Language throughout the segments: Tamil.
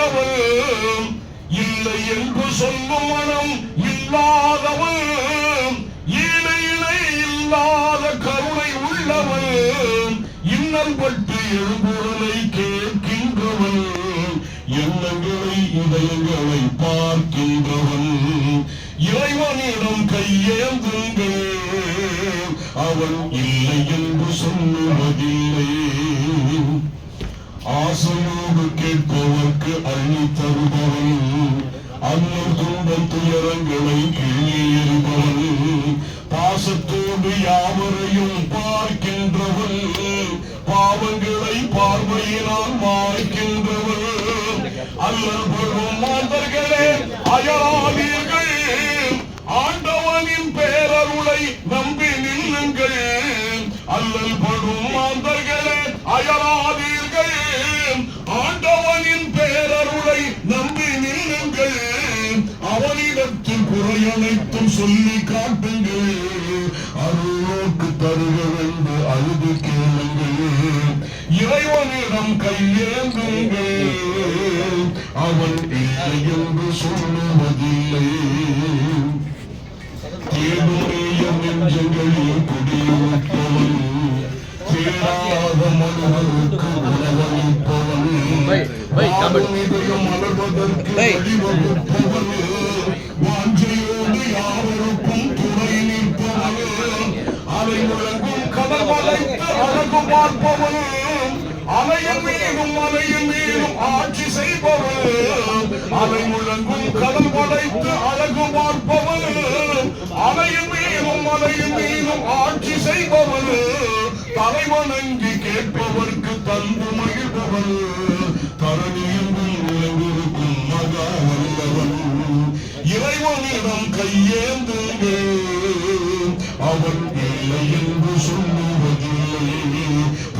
உள்ளவள். இல்லை என்று சொல்லும் மனம் இல்லாதவன் ஈடு இல்லாத கருணை உள்ளவன் இன்னல் பட்டு எழுபுரலை கேட்கின்றவள். எண்ணங்களை இதயங்களை பார்க்கின்றவன் இறைவனிடம் கையேந்துங்கள். அவன் இல்லை என்று சொல்லுவதில்லை. ஆசையோடு கேட்பவர்க்கு அள்ளி தருபவன் அன்னர் துன்பம் துயரங்களை கீழே எறிபவன் பாசத்தோடு யாவரையும் பார்க்கின்றவன் பாவங்களை பார்வையினால் மாய்க்கின்றவன் அல்லல் படும் மாந்தர்களே அயராதீர்கள். ஆண்டவனின் பேரருளை நம்பி நில்லுங்கள். அல்லல் படும் அவனிடத்தில் குறையனைத்தும் சொல்லி காட்டுங்கள் அருளோக்கு தருகவென்று அழுது கேளுங்கள் இறைவனிடம் கையேந்துங்கள் அவன் இல்லை என்று சொல்லுவதில்லை. நெஞ்சங்களில் குடியிருப்பவன் தேடாத மனிதருக்கு உணவளிப்பவன் மலர்வதற்கு வழிவகுப்பவன் அலை முழங்கும் கடல் அழகு பார்ப்பவன் அலையின் மீதும் மீதும் ஆட்சி செய்பவன் அலை முழங்கும் கடல் வளைத்து அழகு பார்ப்பவன் அலையின் மீதும் மீதும் ஆட்சி செய்பவன் தலைவணங்கி கேட்பவர்க்கு தந்து மகிழ்பவன் தரணியெங்கும் நிலவிருக்கும் மகா வல்லவன் இறைவனிடம் கையேந்துங்கள்.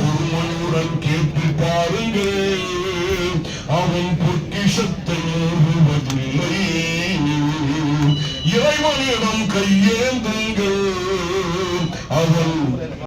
ஒருவனுடன் கேட்டு பாருங்கள் அவன் பொக்கிஷத்தை ஏறுவதில்லை இறைவனிடம் கையேந்துங்கள். அவன்